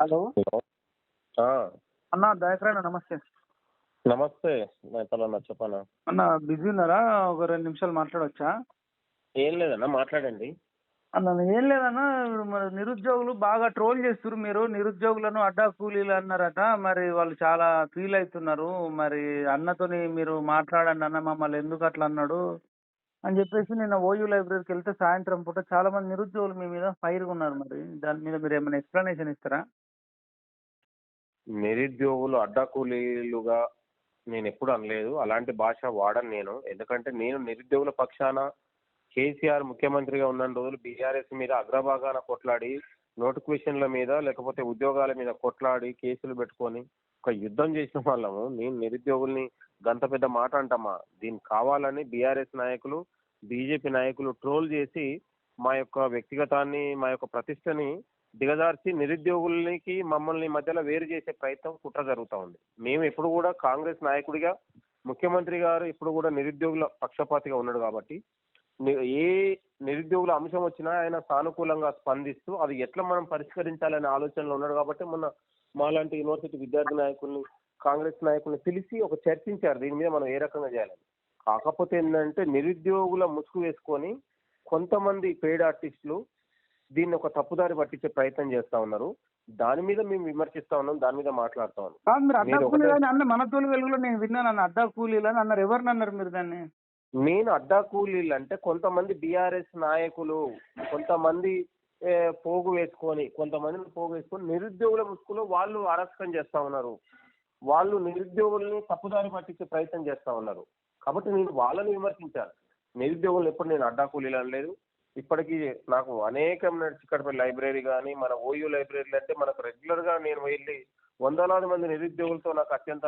Hello. అన్న దయకరణ నమస్తే. నమస్తే చెప్పనా? అన్న బిజీ ఉన్నారా? ఒక రెండు నిమిషాలు మాట్లాడవచ్చా ఏం లేదన్నా మాట్లాడండి. అన్న ఏం లేదన్న మరి నిరుద్యోగులు బాగా ట్రోల్ చేస్తున్నారు మీరు. నిరుద్యోగులను అడ్డా కూలీలు అన్నారట. మరి వాళ్ళు చాలా ఫీల్ అవుతున్నారు మరి అన్నతోని మీరు మాట్లాడండి అన్న మమ్మల్ని ఎందుకు అట్లా అన్నాడు? అని చెప్పేసి నిన్న ఓయూ లైబ్రరీకి వెళ్తే సాయంత్రం పూట చాలా మంది నిరుద్యోగులు మీ మీద ఫైర్గా ఉన్నారు మరి. దాని మీద మీరు ఏమైనా ఎక్స్ప్లెనేషన్ ఇస్తారా? నిరుద్యోగులు అడ్డకూలీలుగా నేను ఎప్పుడు అనలేదు. అలాంటి భాష వాడను నేను. ఎందుకంటే నేను నిరుద్యోగుల పక్షాన కేసీఆర్ ముఖ్యమంత్రిగా ఉన్న రోజులు బీఆర్ఎస్ మీద అగ్రభాగాన కొట్లాడి నోటిఫికేషన్ల మీద లేకపోతే ఉద్యోగాల మీద కొట్లాడి కేసులు పెట్టుకొని ఒక యుద్ధం చేసిన వాళ్ళము. నేను నిరుద్యోగుల్ని గంత పెద్ద మాట అంటామా దీనికి కావాలని బీఆర్ఎస్ నాయకులు బీజేపీ నాయకులు ట్రోల్ చేసి మా యొక్క వ్యక్తిగతాన్ని మా యొక్క ప్రతిష్టని దిగజార్చి నిరుద్యోగులకి మమ్మల్ని మధ్యలో వేరు చేసే ప్రయత్నం కుట్ర జరుగుతూ ఉంది. మేము ఎప్పుడు కూడా కాంగ్రెస్ నాయకుడిగా ముఖ్యమంత్రి గారు ఇప్పుడు కూడా నిరుద్యోగుల పక్షపాతిగా ఉన్నాడు కాబట్టి ఏ నిరుద్యోగుల అంశం వచ్చినా ఆయన సానుకూలంగా స్పందిస్తూ అది ఎట్లా మనం పరిష్కరించాలనే ఆలోచనలో ఉన్నాడు కాబట్టి మొన్న మాలాంటి యూనివర్సిటీ విద్యార్థి నాయకుల్ని కాంగ్రెస్ నాయకుల్ని పిలిచి ఒక చర్చించారు. దీని మీద మనం ఏ రకంగా చేయాలని. కాకపోతే ఏంటంటే నిరుద్యోగుల ముసుగు వేసుకొని కొంతమంది పెయిడ్ ఆర్టిస్టులు దీన్ని ఒక తప్పుదారి పట్టించే ప్రయత్నం చేస్తా ఉన్నారు. దాని మీద మేము విమర్శిస్తా ఉన్నాం దాని మీద మాట్లాడుతా ఉన్నాం. మీరు అడ్డా అన్న మన తోలు వెలుగులో నేను విన్నాను అడ్డా కూలీలు అని అన్నారు. ఎవరిని అన్నారు మీరు దాన్ని? నేను అడ్డా కూలీలు అంటే కొంతమంది బీఆర్ఎస్ నాయకులు కొంతమంది పోగు వేసుకొని కొంతమందిని పోగు వేసుకొని నిరుద్యోగుల ముసుగులో వాళ్ళు అరెస్టం చేస్తా ఉన్నారు. వాళ్ళు నిరుద్యోగుల్ని తప్పుదారి పట్టించే ప్రయత్నం చేస్తా ఉన్నారు. కాబట్టి నేను వాళ్ళని విమర్శించాను నిరుద్యోగులు ఎప్పుడు నేను అడ్డా కూలీలు అనలేదు. ఇప్పటికీ నాకు అనేకమైన చిక్కడపల్లి లైబ్రరీ కానీ మన ఓయూ లైబ్రరీలు అంటే మనకు రెగ్యులర్గా నేను వెళ్ళి వందలాది మంది నిరుద్యోగులతో నాకు అత్యంత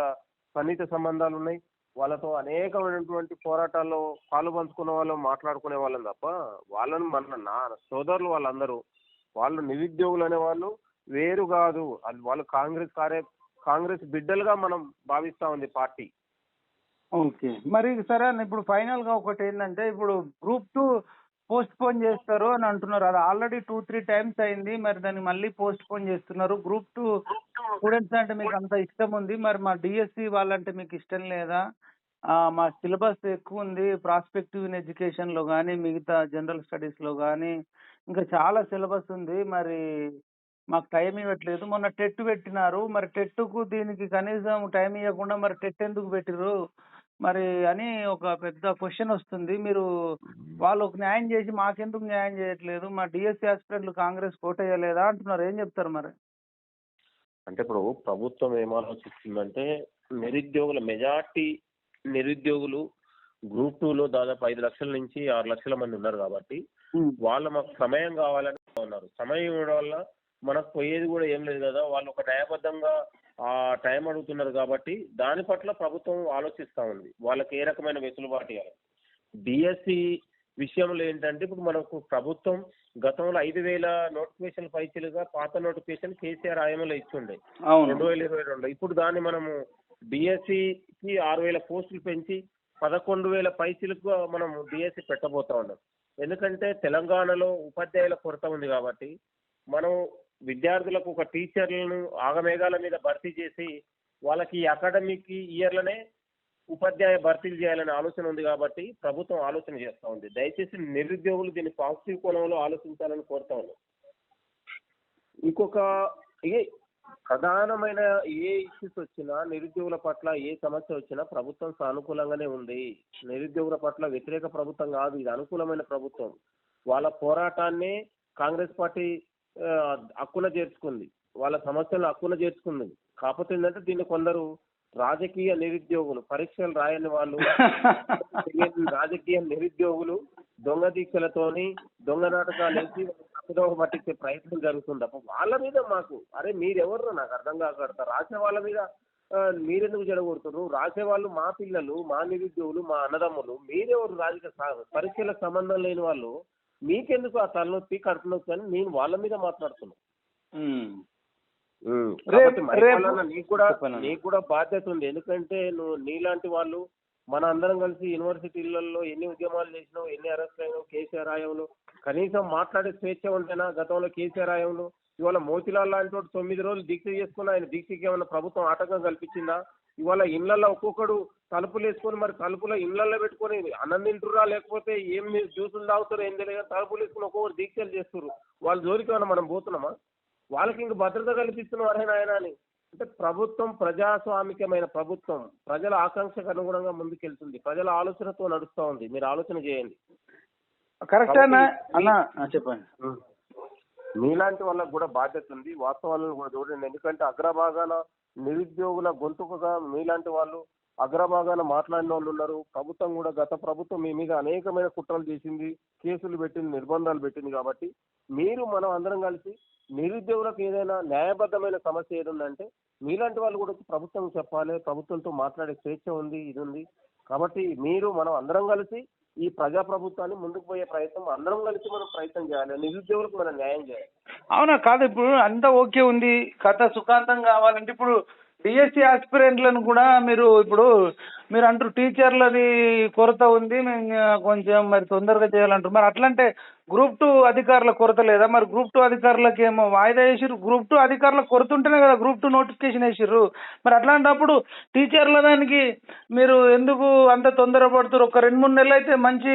సన్నిహిత సంబంధాలు ఉన్నాయి. వాళ్ళతో అనేకమైనటువంటి పోరాటాల్లో పాలు పంచుకున్న వాళ్ళు మాట్లాడుకునే వాళ్ళం తప్ప వాళ్ళని మన నా సోదరులు వాళ్ళందరూ వాళ్ళు నిరుద్యోగులు అనే వాళ్ళు వేరు కాదు. అది వాళ్ళు కాంగ్రెస్ కార్య కాంగ్రెస్ బిడ్డలుగా మనం భావిస్తా ఉంది పార్టీ. ఓకే. మరి సరే ఇప్పుడు ఫైనల్గా ఒకటి ఏంటంటే ఇప్పుడు గ్రూప్ టూ పోస్ట్ పోన్ చేస్తారు అని అంటున్నారు. అది ఆల్రెడీ టూ త్రీ టైమ్స్ అయింది. మరి దాన్ని మళ్ళీ పోస్ట్ పోన్ చేస్తున్నారు. గ్రూప్ టూ స్టూడెంట్స్ అంటే మీకు అంత ఇష్టం ఉంది. మరి మా డిఎస్సి వాళ్ళంటే మీకు ఇష్టం లేదా? మా సిలబస్ ఎక్కువ ఉంది. ప్రాస్పెక్టివ్ ఇన్ ఎడ్యుకేషన్లో కానీ మిగతా జనరల్ స్టడీస్లో కానీ ఇంకా చాలా సిలబస్ ఉంది. మరి మాకు టైం ఇవ్వట్లేదు. మొన్న టెట్ పెట్టినారు. మరి టెట్కు దీనికి కనీసం టైం ఇవ్వకుండా మరి టెట్ ఎందుకు పెట్టిరు మరి అని ఒక పెద్ద క్వశ్చన్ వస్తుంది. మీరు వాళ్ళు ఒక న్యాయం చేసి మాకెందుకు న్యాయం చేయట్లేదు? మా డిఎస్సి ఆస్పిరెంట్లు కాంగ్రెస్ కోటేయలేదా అంటున్నారు. ఏం చెప్తారు మరి? అంటే ఇప్పుడు ప్రభుత్వం ఏం ఆలోచిస్తుందంటే నిరుద్యోగుల మెజార్టీ నిరుద్యోగులు గ్రూప్ టూలో దాదాపు ఐదు లక్షల నుంచి ఆరు లక్షల మంది ఉన్నారు కాబట్టి వాళ్ళ మాకు సమయం కావాలని ఉన్నారు. సమయం ఇవ్వడం వల్ల మనకు పోయేది కూడా ఏం లేదు కదా. వాళ్ళు ఒక న్యాయబద్ధంగా ఆ టైం అడుగుతున్నారు కాబట్టి దాని పట్ల ప్రభుత్వం ఆలోచిస్తా ఉంది. వాళ్ళకి ఏ రకమైన వెసులుబాటు ఇవ్వాలి? డిఎస్సి విషయంలో ఏంటంటే ఇప్పుడు మనకు ప్రభుత్వం గతంలో ఐదు వేల నోటిఫికేషన్ పైచలుగా పాత నోటిఫికేషన్ కేసీఆర్ ఆయమలో ఇచ్చిండే. రెండు వేల ఇరవై రెండు ఇప్పుడు దాన్ని మనము డిఎస్సికి ఆరు వేల పోస్టులు పెంచి పదకొండు వేల పైసలకు మనం డిఎస్సి పెట్టబోతా ఉన్నాం. ఎందుకంటే తెలంగాణలో ఉపాధ్యాయుల కొరత ఉంది కాబట్టి మనం విద్యార్థులకు ఒక టీచర్లను ఆగమేఘాల మీద భర్తీ చేసి వాళ్ళకి అకాడమిక్ ఇయర్లనే ఉపాధ్యాయ భర్తీలు చేయాలనే ఆలోచన ఉంది కాబట్టి ప్రభుత్వం ఆలోచన చేస్తా ఉంది. దయచేసి నిరుద్యోగులు దీన్ని పాజిటివ్ కోణంలో ఆలోచించాలని కోరుతా ఉన్నాం. ఇంకొక ఏ ప్రధానమైన ఏ ఇష్యూస్ వచ్చినా నిరుద్యోగుల పట్ల ఏ సమస్య వచ్చినా ప్రభుత్వం సానుకూలంగానే ఉంది. నిరుద్యోగుల పట్ల వ్యతిరేక ప్రభుత్వం కాదు ఇది అనుకూలమైన ప్రభుత్వం. వాళ్ళ పోరాటాన్ని కాంగ్రెస్ పార్టీ హక్కున చేర్చుకుంది. వాళ్ళ సమస్యలు హక్కున చేర్చుకుంది. కాకపోతే ఏంటంటే దీన్ని కొందరు రాజకీయ నిరుద్యోగులు పరీక్షలు రాయని వాళ్ళు రాజకీయ నిరుద్యోగులు దొంగ దీక్షలతోని దొంగ నాటకాలు వేసి తప్పుదోవ పట్టించే ప్రయత్నం జరుగుతుంది. తప్ప వాళ్ళ మీద మాకు అరే మీరెవరు? నాకు అర్థం కాకడతా రాసే వాళ్ళ మీద మీరెందుకు జడగొడుతున్నారు రాసే వాళ్ళు మా పిల్లలు మా నిరుద్యోగులు మా అన్నదమ్ములు మీరెవరు? రాజకీయ పరీక్షలకు సంబంధం లేని వాళ్ళు మీకెందుకు ఆ తలనొప్పి కడుపు నొప్పి అని నేను వాళ్ళ మీద మాట్లాడుతున్నాను. మైపాలన్న నీకు కూడా. నీకు కూడా బాధ్యత ఉంది. ఎందుకంటే నువ్వు నీలాంటి వాళ్ళు మన అందరం కలిసి యూనివర్సిటీలలో ఎన్ని ఉద్యమాలు చేసినావు ఎన్ని అరెస్ట్ అయినావు కేసీఆర్ ఆయంలో కనీసం మాట్లాడే స్వేచ్ఛ ఉంటేనా గతంలో కేసీఆర్ ఆయంలో ఇవాళ మోతిలాల్ లాంటి వాడు తొమ్మిది రోజులు దీక్ష చేసుకుని ఆయన దీక్షకి ఏమైనా ప్రభుత్వం ఆటంకం కల్పించిందా? ఇవాళ ఇళ్ళలో ఒక్కొక్కడు తలుపులు వేసుకొని మరి తలుపులో ఇళ్ళలో పెట్టుకొని అన్నం లేకపోతే ఏం మీరు జ్యూసులు తాగుతారో ఏం తెలియదు తలుపులు వేసుకుని ఒక్కొక్కరు దీక్షలు చేస్తారు వాళ్ళ జోలికి మనం పోతున్నామా? వాళ్ళకి ఇంక భద్రత కల్పిస్తున్నారు ఆయన అని. అంటే ప్రభుత్వం ప్రజాస్వామికమైన ప్రభుత్వం ప్రజల ఆకాంక్షకు అనుగుణంగా ముందుకెళ్తుంది. ప్రజల ఆలోచనతో నడుస్తూ ఉంది. మీరు ఆలోచన చేయండి. కరెక్ట్ అన్న. చెప్పండి. మీలాంటి వాళ్ళకు కూడా బాధ్యత ఉంది. వాస్తవాలను కూడా చూడండి. ఎందుకంటే అగ్రభాగాన నిరుద్యోగుల గొంతుకగా మీలాంటి వాళ్ళు అగ్రభాగాన మాట్లాడిన వాళ్ళు ఉన్నారు. ప్రభుత్వం కూడా గత ప్రభుత్వం మీ మీద అనేకమైన కుట్రలు చేసింది కేసులు పెట్టింది నిర్బంధాలు పెట్టింది కాబట్టి మీరు మనం అందరం కలిసి నిరుద్యోగులకు ఏదైనా న్యాయబద్ధమైన సమస్య ఏది ఉందంటే మీలాంటి వాళ్ళు కూడా ప్రభుత్వం చెప్పాలి ప్రభుత్వంతో మాట్లాడే స్వేచ్ఛ ఉంది ఇది ఉంది. కాబట్టి మీరు మనం అందరం కలిసి ఈ ప్రజా ప్రభుత్వాన్ని ముందుకు పోయే ప్రయత్నం అందరం కలిసి మనం ప్రయత్నం చేయాలి. నిరుద్యోగులకు మనం న్యాయం చేయాలి. అవునా? కాదు ఇప్పుడు అంతా ఓకే ఉంది. కథ సుఖాంతం కావాలంటే ఇప్పుడు డిఎస్సి ఆస్పిరెంట్లను కూడా మీరు ఇప్పుడు మీరు అంటారు టీచర్లది కొరత ఉంది మేము కొంచెం మరి తొందరగా చేయాలంటారు. మరి అట్లంటే గ్రూప్ టూ అధికారుల కొరత లేదా? మరి గ్రూప్ టూ అధికారులకు ఏమో వాయిదా వేసిర్రు. గ్రూప్ టూ అధికారుల కొరత ఉంటేనే కదా గ్రూప్ టూ నోటిఫికేషన్ వేసిర్రు. మరి అట్లాంటప్పుడు టీచర్ల దానికి మీరు ఎందుకు అంత తొందరపడుతున్నారు ఒక రెండు మూడు నెలలు అయితే మంచి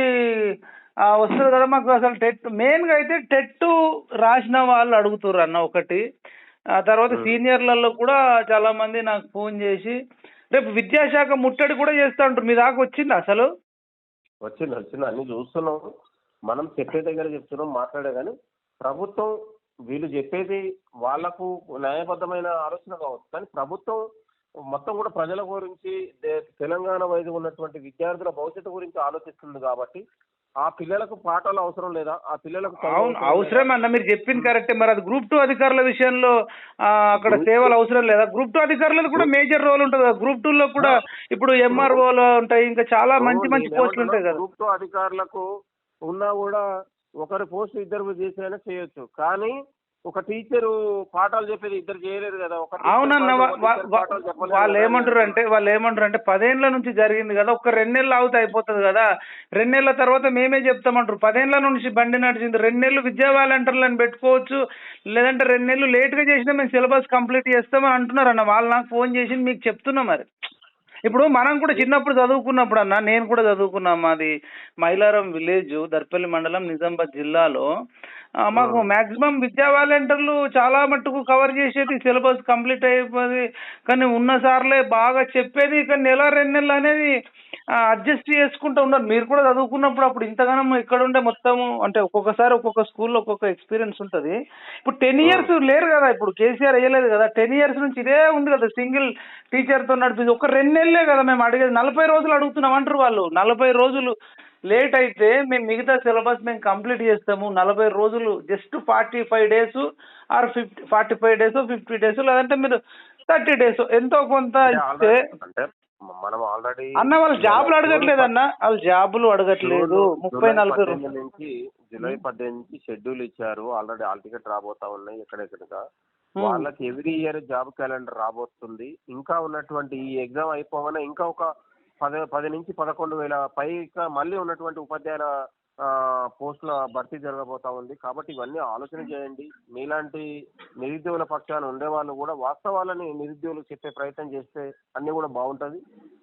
వస్తుంది కదా మాకు అసలు టెట్ మెయిన్గా అయితే టెట్ రాసిన వాళ్ళు అడుగుతుర్రు అన్న ఒకటి. ఆ తర్వాత. సీనియర్లలో కూడా చాలా మంది నాకు ఫోన్ చేసి రేపు విద్యాశాఖ ముట్టడి కూడా చేస్తా ఉంటారు మీ దాకా వచ్చింది అసలు? వచ్చింది వచ్చింది. అన్ని చూస్తున్నాం. మనం చెప్పే దగ్గర చెప్తున్నాం మాట్లాడే కానీ ప్రభుత్వం వీళ్ళు చెప్పేది వాళ్ళకు న్యాయబద్ధమైన ఆలోచన కావచ్చు. కానీ ప్రభుత్వం మొత్తం కూడా ప్రజల గురించి తెలంగాణ వైపు ఉన్నటువంటి విద్యార్థుల భవిష్యత్తు గురించి ఆలోచిస్తుంది కాబట్టి ఆ పిల్లలకు పాఠాలు అవసరం లేదా? ఆ పిల్లలకు అవును అవసరం? అన్న మీరు చెప్పింది కరెక్టే. మరి అది గ్రూప్ టూ అధికారుల విషయంలో అక్కడ సేవలు అవసరం లేదా? గ్రూప్ టూ అధికారులకు కూడా మేజర్ రోల్ ఉంటుంది గ్రూప్ టూ లో కూడా ఇప్పుడు ఎంఆర్ఓలు ఉంటాయి. ఇంకా చాలా మంచి మంచి పోస్టులు ఉంటాయి కదా. గ్రూప్ టూ అధికారులకు ఉన్నా కూడా ఒకరి పోస్ట్ ఇద్దరు చేసినా చేయొచ్చు. కానీ ఒక టీచరు పాఠాలు చెప్పేది ఇద్దరు చేయలేరు కదా. ఒక అవునన్న వాళ్ళు. ఏమంటారు అంటే వాళ్ళు ఏమంటారు అంటే పదేళ్ళ నుంచి జరిగింది కదా ఒక రెండు నెలలు అవుతే అయిపోతుంది కదా. రెండు నెలల తర్వాత మేమే చెప్తామంటారు పదేళ్ళ నుంచి బండి నడిచింది రెండు నెలలు విద్యా వాలంటీర్లను పెట్టుకోవచ్చు లేదంటే రెండు నెలలు లేట్గా చేసినా మేము సిలబస్ కంప్లీట్ చేస్తామని అంటున్నారు అన్న వాళ్ళు నాకు ఫోన్ చేసి మీకు చెప్తున్నా మరి. ఇప్పుడు మనం కూడా చిన్నప్పుడు చదువుకున్నప్పుడు అన్న నేను కూడా చదువుకున్నా మాది. మైలారం విలేజ్ దర్పల్లి మండలం నిజామాబాద్ జిల్లాలో మాకు మాక్సిమం విద్యా వాలంటీర్లు చాలా మట్టుకు కవర్ చేసేది సిలబస్ కంప్లీట్ అయిపోయింది. కానీ ఉన్న సార్లే బాగా చెప్పేది కానీ నెల రెండు నెలలు అనేది అడ్జస్ట్ చేసుకుంటూ ఉన్నారు. మీరు కూడా చదువుకున్నప్పుడు అప్పుడు ఇంతగానం ఇక్కడ ఉండే మొత్తము అంటే ఒక్కొక్కసారి ఒక్కొక్క స్కూల్లో ఒక్కొక్క ఎక్స్పీరియన్స్ ఉంటుంది. ఇప్పుడు టెన్ ఇయర్స్ లేరు కదా ఇప్పుడు కేసీఆర్ వేయలేదు కదా. టెన్ ఇయర్స్ నుంచి ఇదే ఉంది కదా సింగిల్ టీచర్తో నడిపింది. ఒక రెండు నెలలే కదా మేము అడిగేది. నలభై రోజులు అడుగుతున్నాం అంటారు వాళ్ళు. నలభై రోజులు లేట్ అయితే మేము మిగతా సిలబస్ మేము కంప్లీట్ చేస్తాము. నలభై రోజులు just forty five days or fifty forty five days fifty days లేదంటే మీరు థర్టీ డేస్ ఎంతో కొంత ఇస్తే మనం ఆల్రెడీ అన్న వాళ్ళు జాబులు అడగట్లేదు అన్న వాళ్ళు జాబులు అడగట్లేదు. ముప్పై నలభై రోజులు. నుంచి జూలై పద్దెనిమిది నుంచి షెడ్యూల్ ఇచ్చారు. ఆల్రెడీ ఆల్ టికెట్ రాబోతా ఉన్నాయి ఎక్కడెక్కడగా. వాళ్ళకి ఎవ్రీ ఇయర్ జాబ్ క్యాలెండర్ రాబోతుంది. ఇంకా ఉన్నటువంటి ఈ ఎగ్జామ్ అయిపోగానే ఇంకా ఒక పది పది నుంచి పదకొండు వేల పైగా మళ్ళీ ఉన్నటువంటి ఉపాధ్యాయుల పోస్టుల భర్తీ జరగబోతా ఉంది. కాబట్టి ఇవన్నీ ఆలోచన చేయండి. మీలాంటి నిరుద్యోగుల పక్షాన ఉండే వాళ్ళు కూడా వాస్తవాలని నిరుద్యోగులకు చెప్పే ప్రయత్నం చేస్తే అన్ని కూడా బాగుంటది.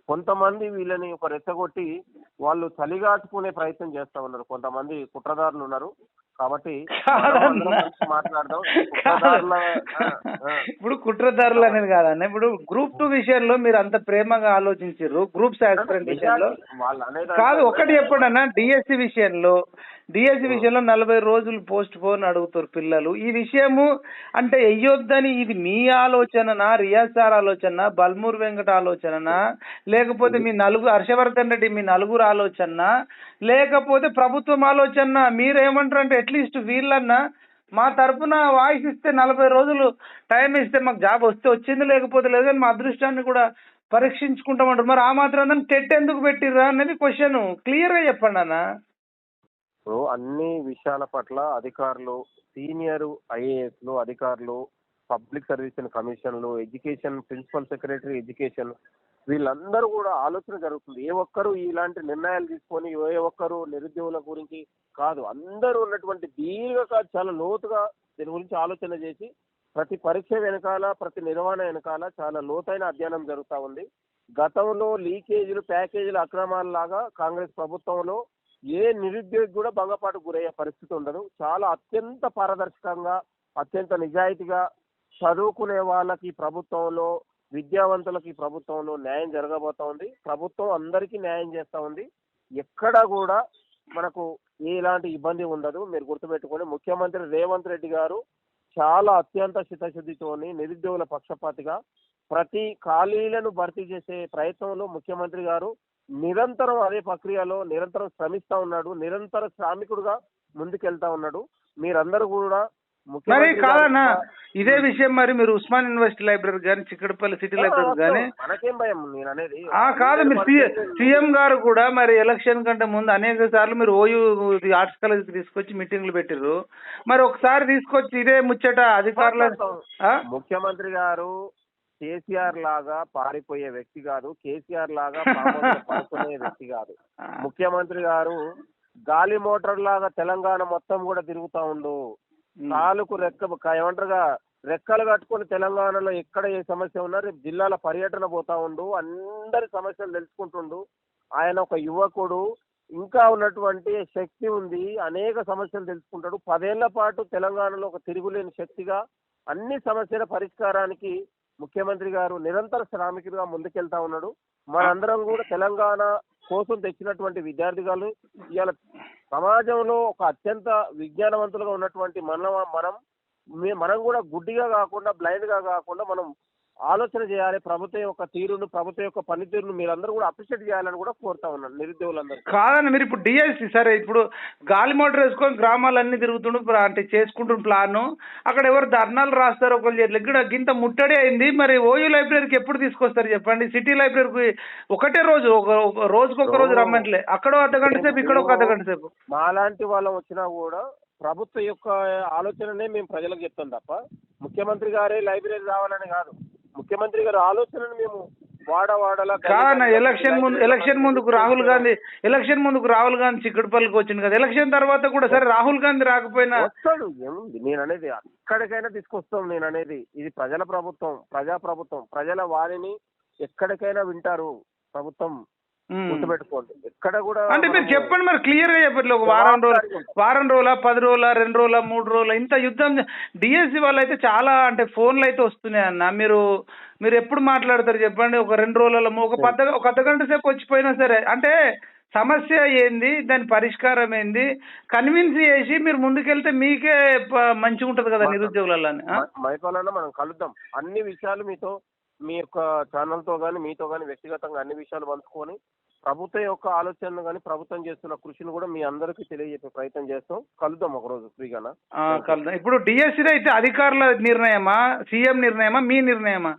కొంతమంది వీళ్ళని ఒక రెచ్చగొట్టి వాళ్ళు చలిగాచుకునే ప్రయత్నం చేస్తా ఉన్నారు. కొంతమంది కుట్రదారులు ఉన్నారు. కాబట్టి మాట్లాడదాం. ఇప్పుడు కుట్రదారులు అనేది కాదన్న. ఇప్పుడు గ్రూప్ టూ విషయంలో మీరు అంత ప్రేమగా ఆలోచించారు. గ్రూప్స్ ఆస్పిరెంట్ విషయంలో. కాదు ఒకటి చెప్పండి అన్న. డిఎస్సి విషయంలో డిఎస్సి విషయంలో నలభై రోజులు పోస్ట్ పోన్ అడుగుతారు పిల్లలు. ఈ విషయము అంటే వెయ్యొద్దని ఇది మీ ఆలోచననా రియాజ్ సార్ ఆలోచన బల్మూర్ వెంకట ఆలోచననా లేకపోతే మీ నలుగురు హర్షవర్ధన్ రెడ్డి మీ నలుగురు ఆలోచన లేకపోతే ప్రభుత్వం ఆలోచన మీరేమంటారు అంటే అట్లీస్ట్ వీళ్ళన్నా మా తరపున వాయిస్ ఇస్తే నలభై రోజులు టైం ఇస్తే మాకు జాబ్ వస్తే వచ్చింది లేకపోతే లేదు కానీ మా అదృష్టాన్ని కూడా పరీక్షించుకుంటామంటారు. మరి ఆ మాత్రం టెట్ ఎందుకు పెట్టిర్రా అనేది క్వశ్చన్. క్లియర్గా చెప్పండి అన్న. ఇప్పుడు అన్ని విషయాల పట్ల అధికారులు సీనియర్ ఐఏఎస్లు అధికారులు పబ్లిక్ సర్వీస్ కమిషన్లు ఎడ్యుకేషన్ ప్రిన్సిపల్ సెక్రటరీ ఎడ్యుకేషన్ వీళ్ళందరూ కూడా ఆలోచన జరుగుతుంది. ఏ ఒక్కరు ఇలాంటి నిర్ణయాలు తీసుకొని ఏ ఒక్కరు నిరుద్యోగుల గురించి కాదు. అందరూ ఉన్నటువంటి దీర్ఘకాల చాలా లోతుగా దీని గురించి ఆలోచన చేసి ప్రతి పరీక్ష వెనకాల ప్రతి నిర్వహణ వెనకాల చాలా లోతైన అధ్యయనం జరుగుతూ ఉంది. గతంలో లీకేజీలు ప్యాకేజీలు అక్రమాల లాగా కాంగ్రెస్ ప్రభుత్వంలో ఏ నిరుద్యోగి కూడా భంగపాటు గురయ్యే పరిస్థితి ఉండదు. చాలా అత్యంత పారదర్శకంగా అత్యంత నిజాయితీగా చదువుకునే వాళ్ళకి ప్రభుత్వంలో విద్యావంతులకి ప్రభుత్వంలో న్యాయం జరగబోతా ఉంది. ప్రభుత్వం అందరికీ న్యాయం చేస్తూ ఉంది. ఎక్కడ కూడా మనకు ఎలాంటి ఇబ్బంది ఉండదు. మీరు గుర్తుపెట్టుకోండి ముఖ్యమంత్రి రేవంత్ రెడ్డి గారు చాలా అత్యంత చిత్తశుద్ధితోని నిరుద్యోగుల పక్షపాతిగా ప్రతి ఖాళీలను భర్తీ చేసే ప్రయత్నంలో ముఖ్యమంత్రి గారు నిరంతరం అదే ప్రక్రియలో నిరంతరం శ్రమిస్తూ ఉన్నాడు. నిరంతర శ్రామికుడుగా ముందుకెళ్తా ఉన్నాడు. మీరందరూ కూడా మరి కాదన్నా ఇదే విషయం మరి మీరు ఉస్మాన్ యూనివర్సిటీ లైబ్రరీ కానీ చిక్కడపల్లి సిటీ లైబ్రరీ కానీ మనకేం భయం నేను అనేది? ఆ కాదు మీరు సీఎం గారు కూడా మరి ఎలక్షన్ కంటే ముందు అనేక సార్లు మీరు ఓయూ ఆర్ట్స్ కాలేజ్ తీసుకొచ్చి మీటింగ్లు పెట్టిర్రు. మరి ఒకసారి తీసుకొచ్చి ఇదే ముచ్చట అధికారుల? ముఖ్యమంత్రి గారు కేసీఆర్ లాగా పారిపోయే వ్యక్తి కాదు కేసీఆర్ లాగా పడుకునే వ్యక్తి కాదు. ముఖ్యమంత్రి గారు గాలి మోటార్ లాగా తెలంగాణ మొత్తం కూడా తిరుగుతా ఉండు. నాలుగు రెక్క ఏమంటారుగా రెక్కలు కట్టుకొని తెలంగాణలో ఎక్కడ ఏ సమస్య ఉన్నా రేపు జిల్లాల పర్యటన పోతా ఉండు అందరి సమస్యలు తెలుసుకుంటుండు. ఆయన ఒక యువకుడు ఇంకా ఉన్నటువంటి శక్తి ఉంది అనేక సమస్యలు తెలుసుకుంటాడు. పదేళ్ళ పాటు తెలంగాణలో ఒక తిరుగులేని శక్తిగా అన్ని సమస్యల పరిష్కారానికి ముఖ్యమంత్రి గారు నిరంతర శ్రామికుడిగా ముందుకెళ్తా ఉన్నాడు. మనందరం కూడా తెలంగాణ కోసం తెచ్చినటువంటి విద్యార్థిగాలు ఇవాళ సమాజంలో ఒక అత్యంత విజ్ఞానవంతులుగా ఉన్నటువంటి మనం మనం మే- మనం కూడా గుడ్డిగా కాకుండా బ్లైండ్గా కాకుండా మనం ఆలోచన చేయాలి ప్రభుత్వం యొక్క తీరును ప్రభుత్వం యొక్క పనితీరును మీరందరూ కూడా అప్రిషియేట్ చేయాలని కూడా కోరుతా ఉన్నాను నిరుద్యోగులందరూ. కాదండి మీరు ఇప్పుడు డిఎస్సి సరే ఇప్పుడు గాలి మోటార్ వేసుకొని గ్రామాలన్నీ తిరుగుతుండు ప్ర- అంటే చేసుకుంటున్న ప్లాన్. అక్కడ ఎవరు ధర్నాలు రాస్తారు ఒకళ్ళు. ఇక్కడ గింత ముట్టడి అయింది. మరి ఓయూ లైబ్రరీకి ఎప్పుడు తీసుకొస్తారు చెప్పండి? సిటీ లైబ్రరీకి ఒకటే రోజు ఒక ఒక రోజుకి ఒక రోజు రమ్మంటలే. అక్కడ అర్ధ గంట సేపు ఇక్కడ ఒక అర్ధ గంట సేపు. మాలాంటి వాళ్ళం వచ్చినా కూడా ప్రభుత్వం యొక్క ఆలోచననే మేము ప్రజలకు చెప్తాం తప్ప ముఖ్యమంత్రి గారే లైబ్రరీ రావాలని కాదు. ముఖ్యమంత్రి గారి ఆలోచనను మేము కాదన్న ఎలక్షన్ ముందు ఎలక్షన్ ముందుకు రాహుల్ గాంధీ ఎలక్షన్ ముందుకు రాహుల్ గాంధీ చిక్కడపల్లికి వచ్చింది కదా. ఎలక్షన్ తర్వాత కూడా సరే రాహుల్ గాంధీ రాకపోయినా వస్తాడు. ఏముంది నేను అనేది ఎక్కడికైనా తీసుకొస్తాం నేను అనేది ఇది ప్రజల ప్రభుత్వం ప్రజా ప్రభుత్వం ప్రజల వారిని ఎక్కడికైనా వింటారు ప్రభుత్వం. గుర్తుపెట్టుకోండి. ఎక్కడ కూడా అంటే మీరు చెప్పండి మరి క్లియర్గా చెప్పండి. ఒక వారం రోజులు. వారం రోజుల పది రోజుల రెండు రోజుల మూడు రోజుల ఇంత యుద్ధం డిఎస్సి వాళ్ళు అయితే చాలా అంటే ఫోన్లు అయితే వస్తున్నాయి అన్న. మీరు మీరు ఎప్పుడు మాట్లాడతారు చెప్పండి? ఒక రెండు రోజులలో ఒక పద్ద ఒక అర్ధ గంట సేపు వచ్చిపోయినా సరే అంటే సమస్య ఏంది? దాని పరిష్కారం ఏంది? కన్విన్స్ చేసి మీరు ముందుకెళ్తే మీకే మంచిగా ఉంటది కదా నిరుద్యోగులలో మైపాలన్న మనం కలుద్దాం. అన్ని విషయాలు మీతో మీ యొక్క ఛానల్తో కానీ మీతో కానీ వ్యక్తిగతంగా అన్ని విషయాలు పంచుకొని ప్రభుత్వం యొక్క ఆలోచనలు కానీ ప్రభుత్వం చేస్తున్న కృషిని కూడా మీ అందరికీ తెలియజెప్పే ప్రయత్నం చేస్తాం. కలుద్దాం ఒకరోజు ఫ్రీగానా? ఆ, కలుద్దాం. ఇప్పుడు డిఎస్సి అయితే అధికారుల నిర్ణయమా? సీఎం నిర్ణయమా? మీ నిర్ణయమా?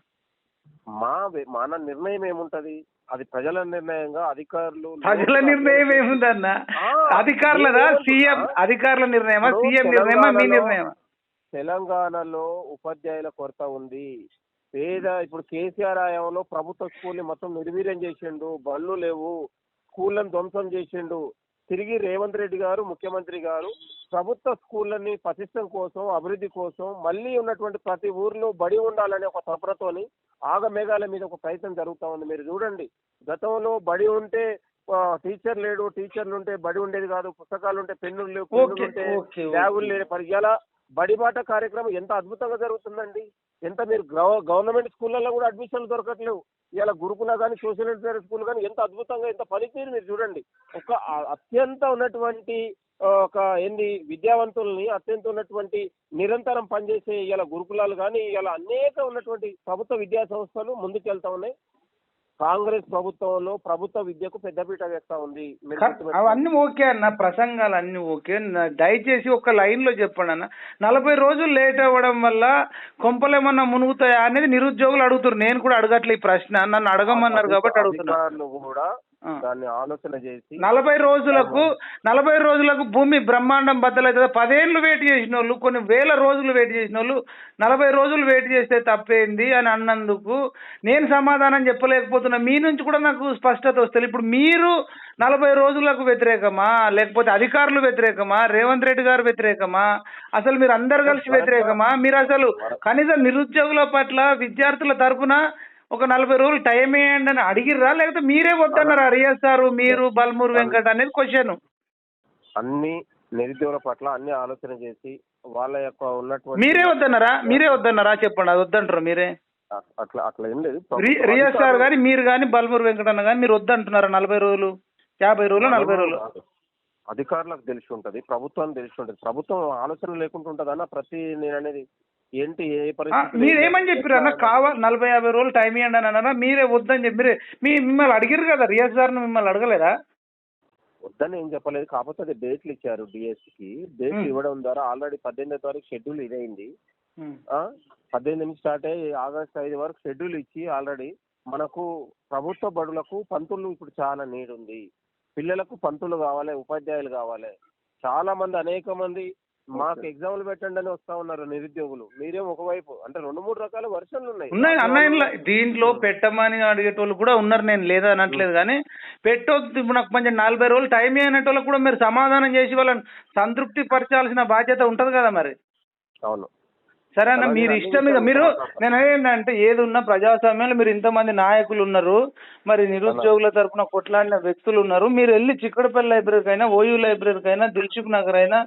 మా మన నిర్ణయం ఏముంటది? అది ప్రజల నిర్ణయంగా అధికారులు ప్రజల నిర్ణయం ఏముందన్న? అధికారులదా? సీఎం అధికారుల నిర్ణయమా? సీఎం నిర్ణయమా? మీ నిర్ణయమా? తెలంగాణలో ఉపాధ్యాయుల కొరత ఉంది. పేద ఇప్పుడు కేసీఆర్ హయాంలో ప్రభుత్వ స్కూల్ని మొత్తం నిర్వీర్యం చేసిండు బళ్ళు లేవు స్కూళ్ళని ధ్వంసం చేసిండు తిరిగి రేవంత్ రెడ్డి గారు ముఖ్యమంత్రి గారు ప్రభుత్వ స్కూళ్ళని పటిష్టం కోసం అభివృద్ధి కోసం మళ్ళీ ఉన్నటువంటి ప్రతి ఊర్లో బడి ఉండాలనే ఒక తపనతోని ఆగమేఘాల మీద ఒక ప్రయత్నం జరుగుతా ఉంది మీరు చూడండి గతంలో బడి ఉంటే టీచర్ లేడు టీచర్లు ఉంటే బడి ఉండేది కాదు పుస్తకాలు ఉంటే పెన్నులు లేవు. బ్యాగులు లేని పరి ఇలా బడిబాట కార్యక్రమం ఎంత అద్భుతంగా జరుగుతుందండి. ఎంత మీరు గవర్నమెంట్ స్కూళ్ళల్లో కూడా అడ్మిషన్లు దొరకట్లేవు. ఇలా గురుకుల కానీ సోషల్ వెల్ఫేర్ స్కూల్ కానీ ఎంత అద్భుతంగా ఎంత పనితీరు మీరు చూడండి. ఒక అత్యంత ఉన్నటువంటి ఒక ఏంది విద్యావంతుల్ని అత్యంత ఉన్నటువంటి నిరంతరం పనిచేసే ఇలా గురుకులాలు కానీ ఇలా అనేక ఉన్నటువంటి ప్రభుత్వ విద్యా సంస్థలు ముందుకెళ్తా ఉన్నాయి. కాంగ్రెస్ ప్రభుత్వంలో ప్రభుత్వ విద్యకు పెద్దపీట వేస్తా ఉంది. అవన్నీ ఓకే అన్న ప్రసంగాలు అన్ని ఓకే దయచేసి ఒక లైన్లో చెప్పండి అన్న. నలభై రోజులు లేట్ అవ్వడం వల్ల కొంపలేమన్నా మునుగుతాయా అనేది నిరుద్యోగులు అడుగుతారు నేను కూడా అడగట్లే ఈ ప్రశ్న. నన్ను అడగమన్నారు కాబట్టి అడుగుతున్నా. అధికారులు కూడా. దాన్ని ఆలోచన చేసి నలభై రోజులకు నలభై రోజులకు భూమి బ్రహ్మాండం బద్దలవుతుంది పదేళ్ళు వెయిట్ చేసిన వాళ్ళు కొన్ని వేల రోజులు వెయిట్ చేసిన వాళ్ళు నలభై రోజులు వెయిట్ చేస్తే తప్పేంది అని అన్నందుకు నేను సమాధానం చెప్పలేకపోతున్నా. మీ నుంచి కూడా నాకు స్పష్టత వస్తుంది. ఇప్పుడు మీరు నలభై రోజులకు వ్యతిరేకమా? లేకపోతే అధికారులు వ్యతిరేకమా? రేవంత్ రెడ్డి గారు వ్యతిరేకమా? అసలు మీరు అందరు కలిసి వ్యతిరేకమా? మీరు అసలు కనీసం నిరుద్యోగుల పట్ల విద్యార్థుల తరపున ఒక నలభై రోజులు టైం వేయండి అని అడిగిర్రా? లేకపోతే మీరే వద్దన్నారా? రియాజ్ సారు మీరు బల్మూరు వెంకట్ అనేది క్వశ్చన్ అన్ని నిరుద్యోగుల పట్ల అన్ని ఆలోచన చేసి వాళ్ళ యొక్క ఉన్నటువంటి మీరే వద్దన్నారా? మీరే వద్దన్నారా? చెప్పండి అది వద్దంటారు మీరే? అట్లా అట్లా ఏం లేదు. రి- రియాజ్ సార్ కానీ మీరు కానీ బల్మూరు వెంకటన్న కానీ మీరు వద్దంటున్నారా? నలభై రోజులు యాభై రోజులు నలభై రోజులు అధికారులకు తెలిసి ఉంటది ప్రభుత్వానికి తెలిసి ఉంటది. ప్రభుత్వం ఆలోచన లేకుండా ఉంటదన్న ప్రతి నేను అనేది ఏంటి ఏ పరిస్థితి మీరేమని చెప్పారు అన్న కావాలి నలభై యాభై రోజులు టైం ఇవ్వండి అని అన్నారా? మీరే వద్దని చెప్పి మీరే మీ మిమ్మల్ని అడిగారు కదా రియాజ్ సార్ని మిమ్మల్ని అడగలేదా? వద్దని ఏం చెప్పలేదు కాకపోతే అది డేట్లు ఇచ్చారు డిఎస్కి డేట్లు. ఇవ్వడం ద్వారా ఆల్రెడీ పద్దెనిమిదో తారీఖు షెడ్యూల్ ఇదైంది. పద్దెనిమిది నుంచి స్టార్ట్ అయ్యి ఆగస్ట్ ఐదు వరకు షెడ్యూల్ ఇచ్చి ఆల్రెడీ మనకు ప్రభుత్వ బడులకు పంతులు ఇప్పుడు చాలా నీడ్ ఉంది పిల్లలకు పంతులు కావాలి ఉపాధ్యాయులు కావాలి. చాలా మంది అనేక మంది మాకు ఎగ్జామ్లు పెట్టండి అని వస్తా ఉన్నారు నిరుద్యోగులు. మీరేం ఒకవైపు అంటే రెండు మూడు రకాల వర్షన్లు ఉన్నాయి. ఉన్నాయి అన్నయ్య దీంట్లో పెట్టమని అడిగేటోళ్ళు కూడా ఉన్నారు నేను లేదా అనట్లేదు కానీ పెట్టొద్దు ఇప్పుడు నాకు కొంచెం నలభై రోజులు టైం అనేటోళ్ళకి కూడా మీరు సమాధానం చేసి వాళ్ళని సంతృప్తి పరచాల్సిన బాధ్యత ఉంటది కదా మరి. అవును. సరేనా అలాగే మీరు అన్ని ఇష్టం ఇక మీరు. నేను ఏంటంటే ఏది ఉన్నా ప్రజాస్వామ్యంలో మీరు ఇంతమంది నాయకులు ఉన్నారు మరి నిరుద్యోగుల తరపున కొట్లాడిన వ్యక్తులు ఉన్నారు మీరు వెళ్ళి చిక్కడపల్లి లైబ్రరీకి అయినా ఓయూ లైబ్రరీకి అయినా దిల్సుఖ్ నగర్ అయినా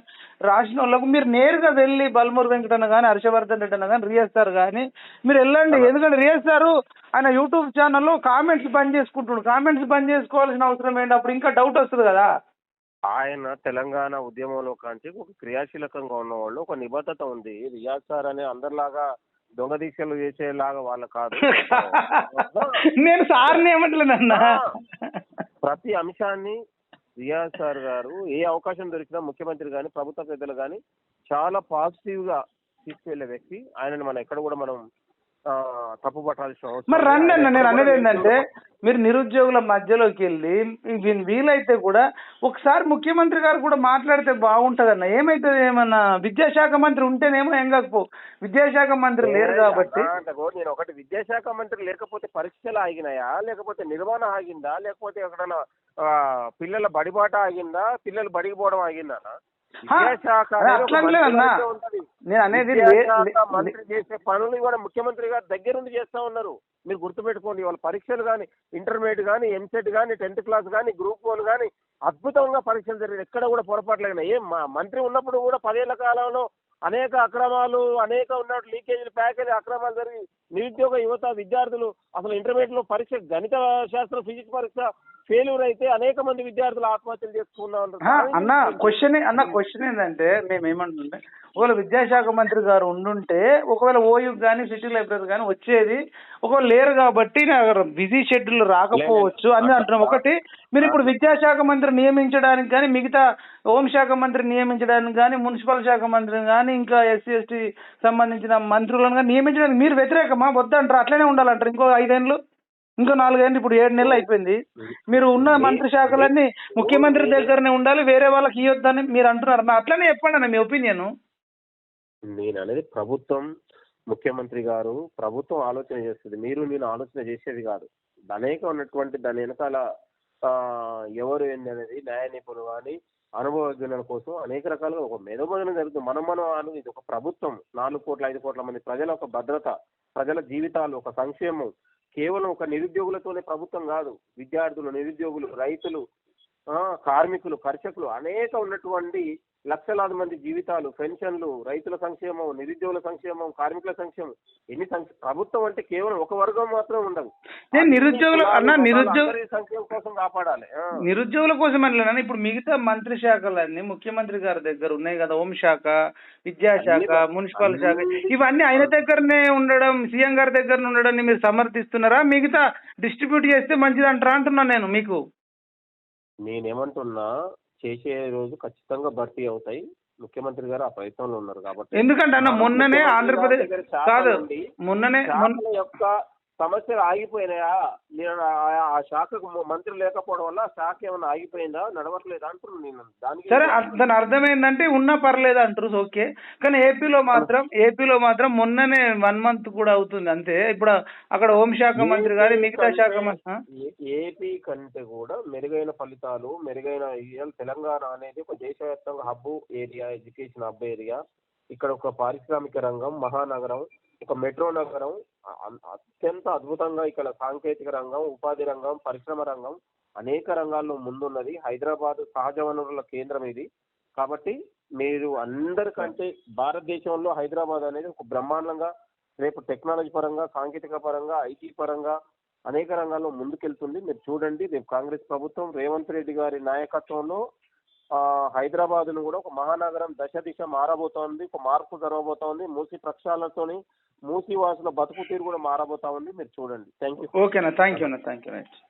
రాసిన వాళ్ళకు మీరు నేరుగా వెళ్ళి బల్మూరు వెంకటన్న కానీ హర్షవర్ధన్ రెడ్డి అన్న కానీ రియాజ్ సార్ కానీ మీరు వెళ్ళండి. ఎందుకంటే రియాజ్ సారు ఆయన యూట్యూబ్ ఛానల్లో కామెంట్స్ బంద్ చేసుకుంటున్నాడు. కామెంట్స్ బంద్ చేసుకోవాల్సిన అవసరం ఏంటి? అప్పుడు ఇంకా డౌట్ వస్తుంది కదా. ఆయన తెలంగాణ ఉద్యమంలో కాంచి ఒక క్రియాశీలకంగా ఉన్నవాళ్ళు ఒక నిబద్ధత ఉంది. రియాజ్ సార్ అనే అందరిలాగా దొంగ దీక్షలు చేసేలాగా వాళ్ళ కాదు. నేను సార్ని ప్రతి అంశాన్ని రియాజ్ సార్ గారు ఏ అవకాశం దొరికినా ముఖ్యమంత్రి కానీ ప్రభుత్వ పెద్దలు కానీ చాలా పాజిటివ్గా తీసుకెళ్ళే వ్యక్తి. ఆయనని మనం ఎక్కడ కూడా మనం తప్పు పట్టాల్సిన అవసరం మరి. రండి అన్న నేను అనేది ఏంటంటే మీరు నిరుద్యోగుల మధ్యలోకి వెళ్ళి వీ- వీలైతే కూడా ఒకసారి ముఖ్యమంత్రి గారు కూడా మాట్లాడితే బాగుంటది అన్న ఏమైతుంది? ఏమన్నా విద్యాశాఖ మంత్రి ఉంటేనేమో ఏం కాకపో విద్యాశాఖ మంత్రి లేరు కాబట్టి. నేను ఒకటి విద్యాశాఖ మంత్రి లేకపోతే పరీక్షలు ఆగినాయా? లేకపోతే నిర్వహణ ఆగిందా? లేకపోతే ఎక్కడైనా పిల్లల బడిబాట ఆగిందా? పిల్లలు బడికి పోవడం ఆగిందా నేను అనేది మంత్రి చేసే పనులు కూడా ముఖ్యమంత్రి గారు దగ్గరుండి చేస్తా ఉన్నారు. మీరు గుర్తుపెట్టుకోండి వాళ్ళ పరీక్షలు కానీ ఇంటర్మీడియట్ కానీ ఎంసెట్ కానీ టెన్త్ క్లాస్ కానీ గ్రూప్ వన్ కానీ అద్భుతంగా పరీక్షలు జరిగాయి. ఎక్కడ కూడా పొరపాట్లేదు ఏం మా మంత్రి ఉన్నప్పుడు కూడా పదేళ్ళ కాలంలో అనేక అక్రమాలు అనేక ఉన్నట్టు లీకేజీలు ప్యాకేజీ అక్రమాలు జరిగి నిరుద్యోగ యువత విద్యార్థులు అసలు ఇంటర్మీడియట్లో పరీక్ష గణిత శాస్త్రం ఫిజిక్స్ పరీక్ష ఫెయిల్యూర్ అయితే అనేక మంది విద్యార్థులు ఆత్మహత్యలు చేసుకున్నా ఆ, అన్న క్వశ్చన్ అన్న క్వశ్చన్ ఏంటంటే మేము ఏమంటుంటే ఒకవేళ విద్యాశాఖ మంత్రి గారు ఉండుంటే ఒకవేళ ఓయూ కానీ సిటీ లైబ్రరీ కానీ వచ్చేది ఒకవేళ లేరు కాబట్టి బిజీ షెడ్యూల్ రాకపోవచ్చు అని అంటున్నాం. ఒకటి మీరు ఇప్పుడు విద్యాశాఖ మంత్రి నియమించడానికి కానీ మిగతా హోంశాఖ మంత్రి నియమించడానికి కానీ మున్సిపల్ శాఖ మంత్రిని కానీ ఇంకా ఎస్సీ ఎస్టీ సంబంధించిన మంత్రులను కానీ నియమించడానికి మీరు వ్యతిరేకమా? వద్దంటారు? అట్లనే ఉండాలంటారు? ఇంకో ఐదేళ్ళు ఇంకో నాలుగేళ్ళు ఇప్పుడు ఏడు నెలలు అయిపోయింది. మీరు ఉన్న మంత్రి శాఖలన్నీ ముఖ్యమంత్రి దగ్గరనే ఉండాలి వేరే వాళ్ళకి ఇవ్వద్దని మీరు అంటున్నారు. నా అట్లనే చెప్పండి అన్న మీ ఒపీనియన్. నేను అనేది ప్రభుత్వం ముఖ్యమంత్రి గారు ప్రభుత్వం ఆలోచన చేస్తుంది. మీరు నేను ఆలోచన చేసేది కాదు. అనేక ఉన్నటువంటి దాని వెనకాల ఎవరు ఏంది అనేది న్యాయ నిపుణులు కానీ అనుభవజ్ఞుల కోసం అనేక రకాలుగా ఒక మెదబోధన జరుగుతుంది. మనం మనం అను ఇది ఒక ప్రభుత్వం. నాలుగు కోట్ల ఐదు కోట్ల మంది ప్రజల ఒక భద్రత ప్రజల జీవితాలు ఒక సంక్షేమం కేవలం ఒక నిరుద్యోగులతోనే ప్రభుత్వం కాదు విద్యార్థులు నిరుద్యోగులు రైతులు కార్మికులు కర్షకులు అనేక ఉన్నటువంటి లక్షలాది మంది జీవితాలు పెన్షన్లు రైతుల సంక్షేమం నిరుద్యోగుల సంక్షేమం కార్మికుల సంక్షేమం ఎన్ని ప్రభుత్వం అంటే కేవలం ఒక వర్గం మాత్రం ఉండదు. నేను నిరుద్యోగులు అన్న నిరుద్యోగ సంక్షేమం కోసం కాపాడాలి. నిరుద్యోగుల కోసం అనలేనా ఇప్పుడు మిగతా మంత్రి శాఖలన్నీ ముఖ్యమంత్రి గారి దగ్గర ఉన్నాయి కదా హోంశాఖ విద్యాశాఖ మున్సిపల్ శాఖ ఇవన్నీ ఆయన దగ్గరనే ఉండడం సీఎం గారి దగ్గర ఉండడం మీరు సమర్థిస్తున్నారా? మిగతా డిస్ట్రిబ్యూట్ చేస్తే మంచిది అంటారా అంటున్నాను నేను మీకు. నేనేమంటున్నా చేసే రోజు ఖచ్చితంగా భర్తీ అవుతాయి ముఖ్యమంత్రి గారు ఆ ప్రయత్నంలో ఉన్నారు కాబట్టి ఎందుకంటే అన్న మొన్ననే ఆంధ్రప్రదేశ్ కాదు. మొన్ననే యొక్క సమస్యలు ఆగిపోయినాయా? నేను ఆ- శాఖకు మంత్రి లేకపోవడం వల్ల ఆ శాఖ ఏమైనా ఆగిపోయిందా? నడవట్లేదా? అంటున్నాను నేను. దానికి సరే దాని అర్థం ఏంటంటే ఉన్నా పర్లేదు అంటారు ఓకే. కానీ ఏపీలో మాత్రం ఏపీలో మాత్రం మొన్ననే వన్ మంత్ కూడా అవుతుంది అంతే. ఇప్పుడు అక్కడ హోంశాఖ మంత్రి గారి మిగతా శాఖ మంత్రి ఏపీ కంటే కూడా మెరుగైన ఫలితాలు మెరుగైన తెలంగాణ అనేది ఒక దేశవ్యాప్తంగా hub area education hub area. ఇక్కడ ఒక పారిశ్రామిక రంగం మహానగరం. ఒక మెట్రో నగరం అత్యంత అద్భుతంగా ఇక్కడ సాంకేతిక రంగం ఉపాధి రంగం పరిశ్రమ రంగం అనేక రంగాల్లో ముందున్నది. హైదరాబాద్ సహజ వనరుల కేంద్రం ఇది. కాబట్టి మీరు అందరికంటే భారతదేశంలో హైదరాబాద్ అనేది ఒక బ్రహ్మాండంగా రేపు టెక్నాలజీ పరంగా సాంకేతిక పరంగా ఐటీ పరంగా అనేక రంగాల్లో ముందుకెళ్తుంది. మీరు చూడండి రేపు కాంగ్రెస్ ప్రభుత్వం రేవంత్ రెడ్డి గారి నాయకత్వంలో ఆ, కూడా ఒక మహానగరం దశ దిశ మారబోతోంది ఒక మార్పు జరగబోతోంది. మూసి ప్రక్షాళనతోని మూసీ వాసుల బతుకు తీరు కూడా మారబోతా ఉంది. మీరు చూడండి. థ్యాంక్ యూ ఓకేనా? థ్యాంక్ యూ అన్న. Thank you right.